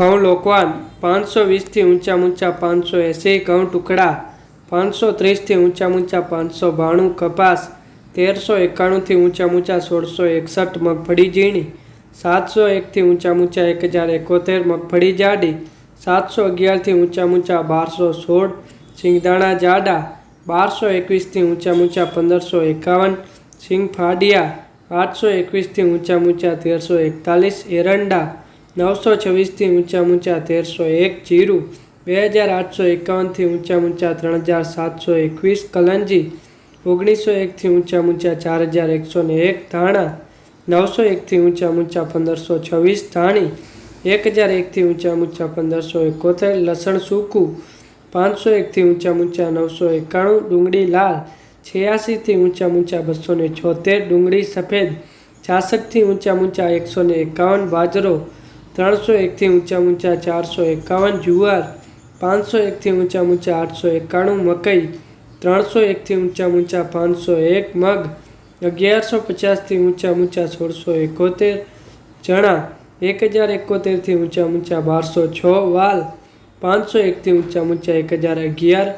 ઘઉં લોકવાન પાંચસો વીસથી ઊંચા ઊંચા પાંચસો એંસી ઘઉં ટુકડા, પાંચસો ત્રીસથી ઊંચા ઊંચા પાંચસો બાણું કપાસ, તેરસો એકાણુંથી ઊંચા ઊંચા સોળસો એકસઠ મગફળી ઝીણી, સાતસો એકથી ઊંચા ઊંચા એક હજાર એકોતેર મગફળી જાડી, સાતસો અગિયારથી ઊંચા ઊંચા બારસો સોળ સિંગદાણા જાડા, બારસો એકવીસથી ઊંચા ઊંચા પંદરસો એકાવન સિંગ ફાડિયા આઠસો એકવીસથી ઊંચા ઊંચા તેરસો એકતાલીસ એરંડા નવસો છવ્વીસથી ઊંચા ઊંચા તેરસો એક જીરું, બે હજાર આઠસો એકાવનથી ઊંચા ઊંચા ત્રણ હજાર સાતસો એકવીસ કલંજી, ઓગણીસો એકથી ઊંચા ઊંચા ચાર હજાર એકસો ને એક ધાણા, નવસો એકથી ઊંચા ઊંચા પંદરસો છવ્વીસ ધાણી, એક હજાર એકથી ઊંચા ઊંચા પંદરસો એકોતેર લસણ સૂકું, પાંચસો એકથી ઊંચા ઊંચા નવસો એકાણું ડુંગળી લાલ, છ્યાસીથી ઊંચા ઊંચા બસો ને છોતેર ડુંગળી સફેદ, છાસઠથી ઊંચા ઊંચા એકસો ને એકાવન બાજરો ત્રણસો એકથી ઊંચા ઊંચા ચારસો એકાવન, જુવાર પાંચસો એકથી ઊંચા ઊંચા આઠસો એકાણું, મકઈ ત્રણસો એકથી ઊંચા ઊંચા પાંચસો એક, મગ અગિયારસો પચાસથી ઊંચા ઊંચા સોળસો એકોતેર, ચણા એક હજાર એકોતેરથી ઊંચા ઊંચા બારસો છ, વાલ પાંચસો એકથી ઊંચા ઊંચા એક હજાર અગિયાર,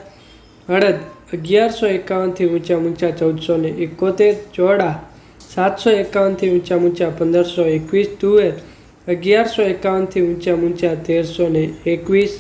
અડદ અગિયારસો એકાવનથી ઊંચા ઊંચા ચૌદસો ને એકોતેર ચોડા સાતસો એકાવનથી ઊંચા ઊંચા પંદરસો એકવીસ, તુવેર અગિયારસો એકાવનથી ઊંચા ઊંચા તેરસો ને એકવીસ